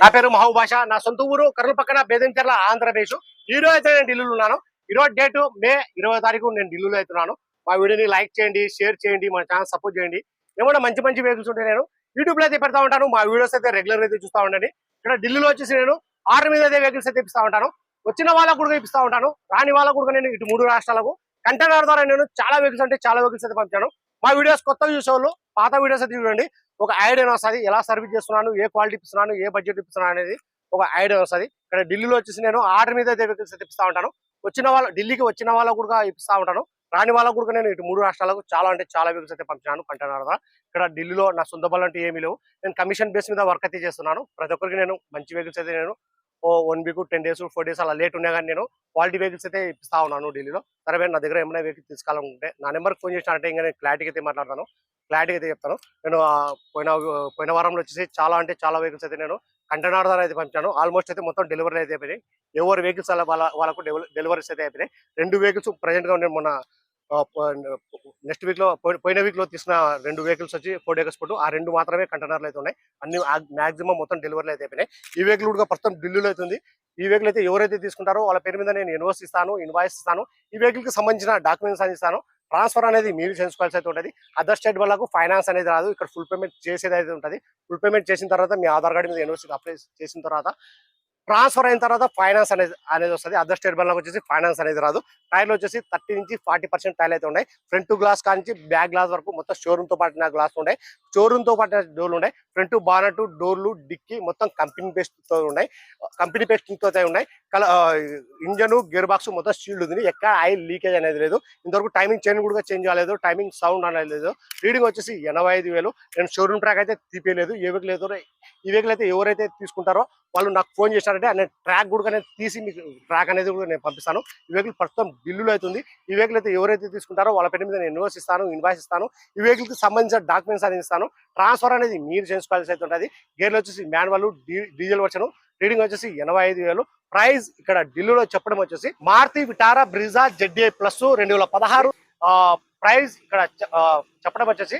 నా పేరు మహబూబ్ నా సొంత ఊరు కర్నూలు పక్కన బేదంచెర్ల ఆంధ్రప్రదేశ్. ఈ రోజు అయితే నేను ఢిల్లీలో ఉన్నాను. ఈ రోజు మే ఇరవై తారీఖు నేను ఢిల్లీలో అవుతున్నాను మా వీడియోని లైక్ చేయండి షేర్ చేయండి మన ఛానల్ సపోర్ట్ చేయండి. ఏమన్నా మంచి మంచి వెహికల్స్ ఉంటే నేను యూట్యూబ్లో అయితే పెడతా ఉంటాను. మా వీడియోస్ అయితే రెగ్యులర్ అయితే చూస్తా ఉండండి. ఇక్కడ ఢిల్లీలో వచ్చేసి నేను ఆరు మీద అయితే వెహికల్స్ అయితే ఇప్పిస్తూ ఉంటాను. వచ్చిన వాళ్ళకు కూడా ఇప్పిస్తూ ఉంటాను. రాని వాళ్ళకు కూడా నేను ఇటు మూడు రాష్ట్రాలకు. కంటైనర్ ద్వారా నేను చాలా వెహికల్స్ అంటే చాలా వెహికల్స్ అయితే పంపాను మా వీడియోస్ కొత్త చూసేవాళ్ళు పాత వీడియోస్ అయితే చూడండి. ఒక ఐడియా వస్తుంది ఎలా సర్వీస్ చేస్తున్నాను ఏ క్వాలిటీ ఇస్తున్నాను ఏ బడ్జెట్ ఇస్తున్నాను అనేది ఒక ఐడియా వస్తుంది ఇక్కడ ఢిల్లీలో వచ్చేసి నేను ఆర్డర్ మీద వెహికల్స్ ఇప్పిస్తా ఉంటాను. వచ్చిన వాళ్ళ ఢిల్లీకి వచ్చిన వాళ్ళకు కూడా ఇప్పిస్తా ఉంటాను. రాని వాళ్ళకు కూడా నేను ఇటు మూడు రాష్ట్రాలకు చాలా అంటే చాలా వెహికల్స్ అయితే పంపించాను కంటైనర్ ద్వారా. ఇక్కడ ఢిల్లీలో నా సొంత బలం అంటే ఏమీ లేవు. నేను కమిషన్ బేస్ మీద వర్క్ అయితే చేస్తున్నాను. ప్రతి ఒక్కరికి నేను మంచి వెహికల్స్ అయితే నేను ఓ one week ten days four days అలా లేట్ ఉన్నా కానీ నేను క్వాలిటీ వెహికల్స్ అయితే ఇప్పిస్తా ఉన్నాను ఢిల్లీలో. సరే నా దగ్గర ఏమైనా వెహికల్ తీసుకోవాలనుకుంటే నా నెంబర్కి ఫోన్ చేసినట్టే ఇంకా నేను క్లారిటీకి అయితే మాట్లాడతాను. క్లారిటీ అయితే చెప్తాను. నేను పోయిన పోయిన వారంలో వచ్చేసి చాలా అంటే చాలా వెహికల్స్ అయితే నేను కంటైనర్ ద్వారా అయితే పంపించాను. ఆల్మోస్ట్ అయితే మొత్తం డెలివరీ అయితే అయిపోయినాయి. ఎవరి వెహికల్స్ వాళ్ళ వాళ్ళకు డెలివరీస్ అయితే అయిపోయినాయి. రెండు వెహికల్స్ ప్రజెంట్గా నేను మొన్న నెక్స్ట్ వీక్లో పోయిన వీక్లో తీసిన రెండు వెహికల్స్ వచ్చి ఫోర్ డేకర్స్ ఫోటో ఆ రెండు మాత్రమే కంటైనర్లు అయితే ఉన్నాయి. అన్ని మాక్సిమం మొత్తం డెలివరీలు అయితే అయిపోయినాయి. ఈ వెహికల్ కూడా ప్రస్తుతం ఢిల్లీలో అవుతుంది ఈ వెహికల్ అయితే ఎవరైతే తీసుకుంటారో వాళ్ళ పేరు మీద నేను ఇన్వాయిస్ ఇస్తాను ఇన్వాయిస్ ఇస్తాను. ఈ వెహికల్కి సంబంధించిన డాక్యుమెంట్స్ అని ఇస్తాను ట్రాన్స్ఫర్ అనేది మీరు చేసుకోవాల్సి అయితే ఉంటుంది. అదర్ స్టేట్ వాళ్ళకు ఫైనాన్స్ అనేది రాదు. ఇక్కడ ఫుల్ పేమెంట్ చేసేది అయితే ఉంటుంది. ఫుల్ పేమెంట్ చేసిన తర్వాత మీ ఆధార్ కార్డు మీద యూనివర్సిటీ అప్లై చేసిన తర్వాత ట్రాన్స్ఫర్ అయిన తర్వాత ఫైనాన్స్ అనేది అనేది వస్తుంది. అదర్ స్టేట్ బండ్లకు వచ్చేసి ఫైనాన్స్ అనేది రాదు. టైర్లు వచ్చేసి థర్టీ నుంచి ఫార్టీ పర్సెంట్ టైర్లు అయితే ఉన్నాయి. ఫ్రంట్ గ్లాస్ కానించి బ్యాక్ గ్లాస్ వరకు మొత్తం షోరూమ్తో పాటిన గ్లాస్ ఉన్నాయి. షోరూమ్తో పాటిన డోర్లు ఉన్నాయి. ఫ్రంట్ బానట్ డోర్లు డిక్కి మొత్తం కంపెనీ పేస్ట్తో ఉన్నాయి. కంపెనీ పేస్టింగ్తో ఉన్నాయి. కల ఇంజన్ గేర్ బాక్స్ మొత్తం స్టీల్ ఉంది. ఎక్కడ ఆయిల్ లీకేజ్ అనేది లేదు. ఇంతవరకు టైమింగ్ చైన్ కూడా చేంజ్ కాలేదు. టైమింగ్ సౌండ్ అనేది లేదు. రీడింగ్ వచ్చేసి ఎనభై ఐదు వేలు. నేను షోరూమ్ ట్రాక్ అయితే తీపేయలేదు. ఏ వెహికల్ అయితే ఈ వెహికల్ అయితే ఎవరైతే తీసుకుంటారో వాళ్ళు నాకు ఫోన్ చేశారంటే అనే ట్రాక్ కూడా నేను తీసి మీకు ట్రాక్ అనేది కూడా నేను పంపిస్తాను. ఈ వెహికల్ ప్రస్తుతం బిల్లులో అవుతుంది ఈ వెహికల్ అయితే ఎవరైతే తీసుకుంటారో వాళ్ళ పేరు మీద నేను ఇన్వాయిస్ ఇస్తాను ఇన్వాయిస్ ఇస్తాను. ఈ వెహికల్కి సంబంధించిన డాక్యుమెంట్స్ అనేది ఇస్తాను. ట్రాన్స్ఫర్ అనేది మీరు చేసుకోవాల్సి అయితే ఉంటుంది. గేర్లు వచ్చేసి మాన్యువల్ డీజిల్ వర్షన్. రీడింగ్ వచ్చేసి ఎనభై ఐదు వేలు. ప్రైస్ ఇక్కడ ఢిల్లీలో చెప్పడం వచ్చేసి Maruti Vitara Brezza ZA plus రెండు వేల పదహారు. ప్రైస్ ఇక్కడ చెప్పడం వచ్చేసి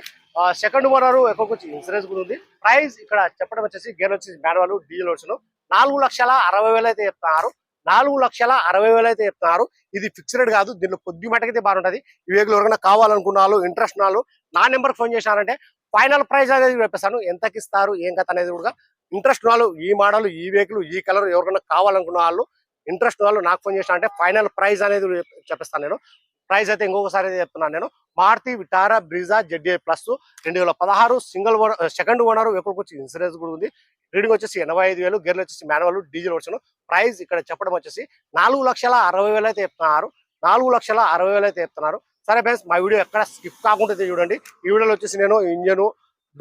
సెకండ్ ఓనర్ ఎక్కువ ఇన్సూరెన్స్ కూడా ఉంది. ప్రైస్ ఇక్కడ చెప్పడం వచ్చేసి గేర్ వచ్చేసి మాన్యువల్ డీజిల్ వచ్చను నాలుగు లక్షల అరవై వేలు అయితే చెప్తున్నారు. నాలుగు లక్షల అరవై వేలు అయితే చెప్తున్నారు. ఇది ఫిక్స్డ్ కాదు. దీనిలో కొద్ది మటుకైతే బాగుంటది. ఈ వెహికల్ ఎవరైనా కావాలనుకున్న ఇంట్రెస్ట్ వాళ్ళు నా నెంబర్ ఫోన్ చేశారంటే ఫైనల్ ప్రైస్ అనేది చెప్పేస్తాను. ఎంతకి ఇస్తారు? ఏం కథ అనేది కూడా ఇంట్రెస్ట్ వాళ్ళు ఈ మోడల్ ఈ వెహికల్ ఈ కలర్ ఎవరికైనా కావాలనుకున్న వాళ్ళు ఇంట్రెస్ట్ వాళ్ళు నాకు ఫోన్ చేసిన అంటే ఫైనల్ ప్రైస్ అనేది చెప్పేస్తాను నేను. ప్రైస్ అయితే ఇంకొకసారి అయితే చెప్తున్నాను నేను. Maruti Vitara Brezza ZA plus రెండు వేల పదహారు సింగిల్ ఓనర్ సెకండ్ ఓనర్ ఎక్కడికి వచ్చి ఇన్సూరెన్స్ కూడా ఉంది. రీడింగ్ వచ్చేసి ఎనభై ఐదు వేలు గేర్లు వచ్చేసి మాన్యువల్ డీజిల్ వర్షన్ ప్రైస్ ఇక్కడ చెప్పడం వచ్చేసి నాలుగు లక్షల అరవై వేలు అయితే చెప్తున్నారు. నాలుగు లక్షల అరవై వేలు అయితే చెప్తున్నారు. సరే ఫ్రెండ్స్ మా వీడియో ఎక్కడ స్కిప్ కాకుండా చూడండి. ఈ వీడియోలో వచ్చేసి నేను ఇంజను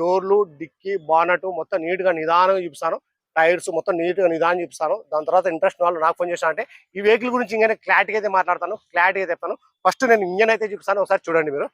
డోర్లు డిక్కీ బానట్ మొత్తం నీట్గా నిదానంగా చూపిస్తాను. టైర్స్ మొత్తం నీట్గా నిదానం చూపిస్తాను. దాని తర్వాత ఇంట్రెస్ట్ వాళ్ళు నాకు ఫోన్ చేసిన అంటే ఈ వెహికల్ గురించి ఇంకా క్లారిటీ అయితే మాట్లాడతాను. క్లారిటీగా చెప్తాను. ఫస్ట్ నేను ఇంజన్ అయితే చూపిస్తాను. ఒకసారి చూడండి మీరు.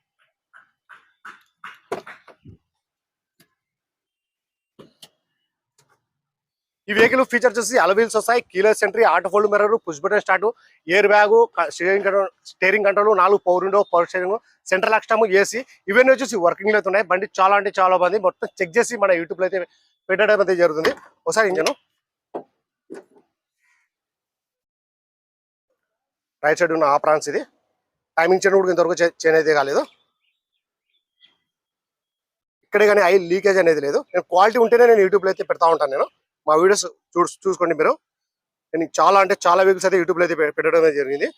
ఈ వెహికల్ ఫీచర్స్ వచ్చి అలవీల్స్ వస్తాయి. Keyless entry auto fold mirror push button start air bag steering control steering control నాలుగు power window power steering central అక్షటమ్ AC ఇవన్నీ వచ్చేసి వర్కింగ్లో అయితే ఉన్నాయి. బండి చాలా అంటే చాలా బాగుంది. మొత్తం చెక్ చేసి మన యూట్యూబ్లో అయితే పెట్టడం అయితే జరుగుతుంది. ఒకసారి ఇంజను. రైట్ సైడ్ ఉన్న ఆ ప్రాన్స్ ఇది. టైమింగ్ చేయడం కూడా ఇంతవరకు చేంజ్ అయితే కాలేదు. ఇక్కడే కానీ ఐ లీకేజ్ అనేది లేదు. నేను క్వాలిటీ ఉంటేనే నేను యూట్యూబ్లో అయితే పెడతా ఉంటాను నేను. మా వీడియోస్ చూ చూసుకోండి మీరు. నేను చాలా అంటే చాలా వెహికల్స్ అయితే యూట్యూబ్లో అయితే పెట్టడం అనేది జరిగింది.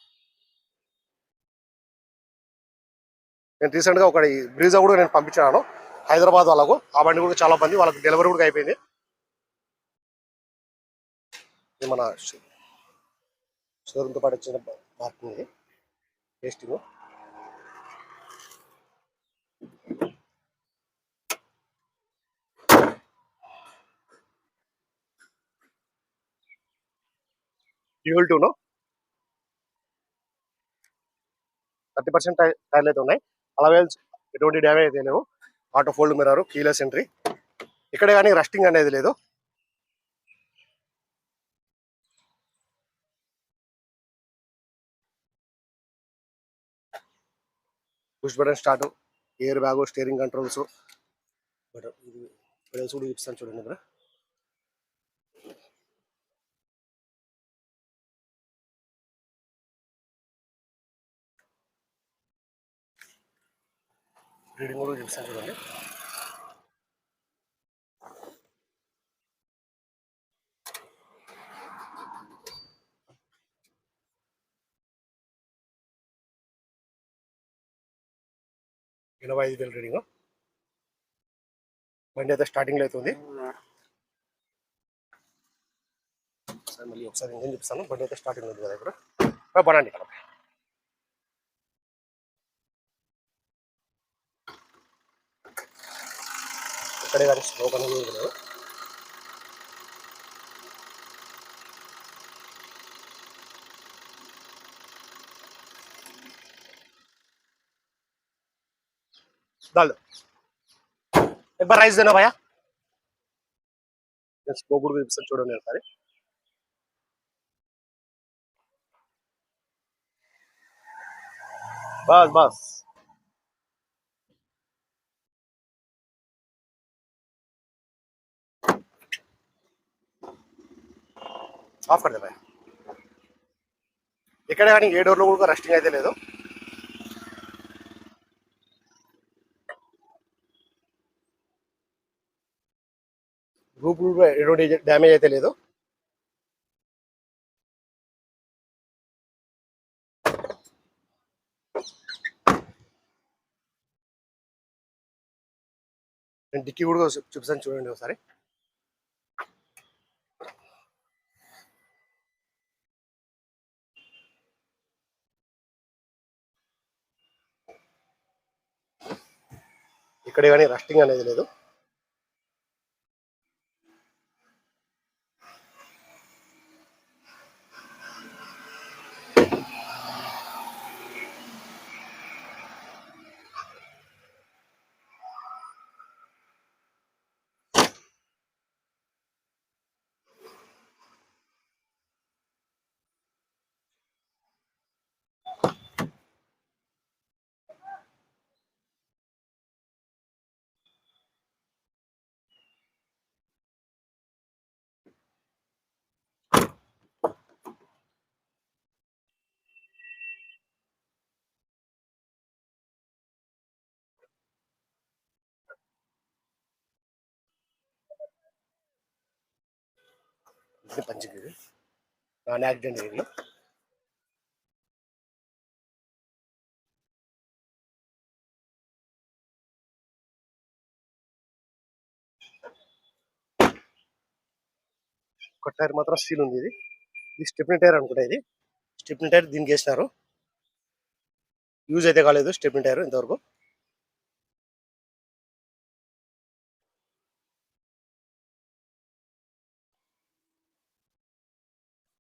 నేను రీసెంట్గా ఒక బ్రీజా కూడా నేను పంపించాను. హైదరాబాద్ వాళ్ళకు ఆ బండి కూడా చాలా మంది వాళ్ళకి డెలివరీ కూడా అయిపోయింది. ఇది మన షోరూమ్తో పాటు వచ్చిన మార్కింగ్ టేస్టింగ్ డ్యూల్ టూను థర్టీ పర్సెంట్ టైర్లు అయితే ఉన్నాయి. అలాగే ఎటువంటి డ్యామేజ్ అయితే లేవు. Auto fold mirror keyless entry ఇక్కడ కానీ రస్టింగ్ అనేది లేదు. Push button start air bag steering controls button ఇది కూడా చూపిస్తాను చూడండి ఇక్కడ రీడింగ్ కూడా చూపిస్తాను చూడండి. ఎనభై ఐదు వేలు రీడింగ్. బండి అయితే స్టార్టింగ్లో అవుతుంది మళ్ళీ ఒకసారి ఇంకేం చూపిస్తాను. బండి అయితే స్టార్టింగ్ ఉంది కదా ఇప్పుడు. పడండి ఇక్కడ ఇక్కడే కానీ స్లో అనేది లేదు डाल दो एक बार राइस देना भैया स्लो गुड भी చూడండి ఒకసారి बस बस ఆఫ్ కడదా భయ ఇక్కడ కానీ ఏ డోర్లో కూడా రెస్టింగ్ అయితే లేదు. రూప్ ఎటువంటి డ్యామేజ్ అయితే లేదు. నేను డిక్కీ కూడా చూపిస్తాను చూడండి ఒకసారి. ఇక్కడ కానీ రస్టింగ్ అనేది లేదు. ఇది పంచింగ్ ఇది నాన్ యాక్సిడెంట్ ఒక టైర్ మాత్రం స్టీల్ ఉంది ఇది. ఇది స్టెప్ని టైర్ అనుకుంటా ఇది. స్టెప్ని టైర్ దీనికి వేసినారు. యూజ్ అయితే కాలేదు స్టెప్ని టైర్ ఇంతవరకు.